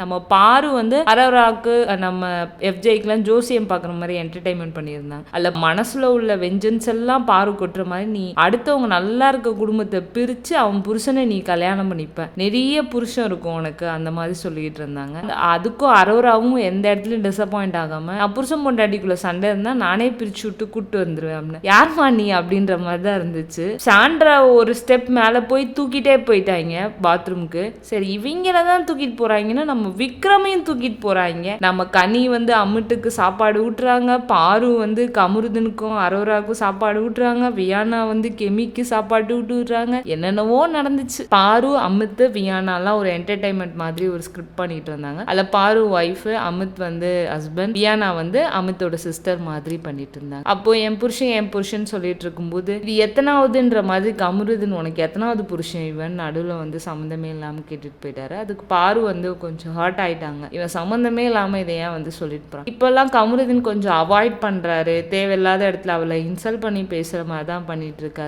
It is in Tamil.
நம்ம பாரு வந்து அரவராக்கு நம்ம எஃப்ஜேக்கெலாம் ஜோசியம் பார்க்குற மாதிரி என்டர்டைன்மெண்ட் பண்ணியிருந்தாங்க அதில் மனசில் உள்ள வெஞ்சன்ஸ் எல்லாம் பாரு கொட்டுற மாதிரி நீ அடுத்தவங்க நல்லா இருக்க குடும்பத்தை பிரித்து அவன் புருஷனை நீ கல்யாணம் பண்ணிப்ப. நிறைய புருஷன் இருக்கும் உனக்கு அந்த மாதிரி சொல்லிக்கிட்டு இருந்தாங்க. அதுக்கும் அரவராவும் எந்த இடத்துலையும் டிசப்பாயிண்ட் ஆகாமல் நான் புருஷன் பொண்டாட்டிக்குள்ள சண்டை இருந்தால் நானே பிரித்து விட்டு கூட்டு வந்துடுவேன் அப்படின்னு. யார்மா நீ? அப்படின்ற மாதிரி தான் இருந்துச்சு. சாண்ட்ரா ஒரு ஸ்டெப் மேலே போய் தூக்கிட்டே போயிட்டாங்க பாத்ரூம்க்கு சரி இவங்கள தான் தூக்கிட்டு போகிறாங்கன்னு நம்ம விக்ரமையும் தூக்கிட்டு போறாங்க. நம்ம கனி வந்து அம்மிட்டுக்கு சாப்பாடு ஊட்டுறாங்க. பாரு வந்து கமருதனுக்கும் அரோராவுக்கும் சாப்பாடு ஊட்டுறாங்க. வியானா வந்து கெமிக்கு சாப்பாடு ஊட்டு விடுறாங்க. என்னென்னவோ நடந்துச்சு. பாரு அமித் வியானாலாம் ஒரு என்டர்டைன்மெண்ட் மாதிரி ஒரு ஸ்கிரிப்ட் பண்ணிட்டு இருந்தாங்க. அதில் பாரு ஒய்ஃப் அமித் வந்து ஹஸ்பண்ட் வியானா வந்து அமித்தோட சிஸ்டர் மாதிரி பண்ணிட்டு இருந்தாங்க. அப்போ என் புருஷன் என் புருஷன் சொல்லிட்டு இருக்கும்போது இது எத்தனாவதுன்ற மாதிரி கமருதன் உனக்கு எத்தனாவது புருஷன்? இவன் நடுவில் வந்து சம்மந்தமே இல்லாமல் கேட்டுட்டு போயிட்டாரு. அதுக்கு பாரு வந்து கொஞ்சம் ஹர்ட் ஆயிட்டாங்க. இவன் சம்மந்தமே இல்லாமல் இதை ஏன் வந்து சொல்லிட்டு போகிறான் இப்போல்லாம் கமருதீன் கொஞ்சம் அவாய்ட் பண்ணுறாரு தேவையில்லாத இடத்துல அவளை இன்சல்ட் பண்ணி பேசுகிற மாதிரி தான் பண்ணிட்டு இருக்காரு.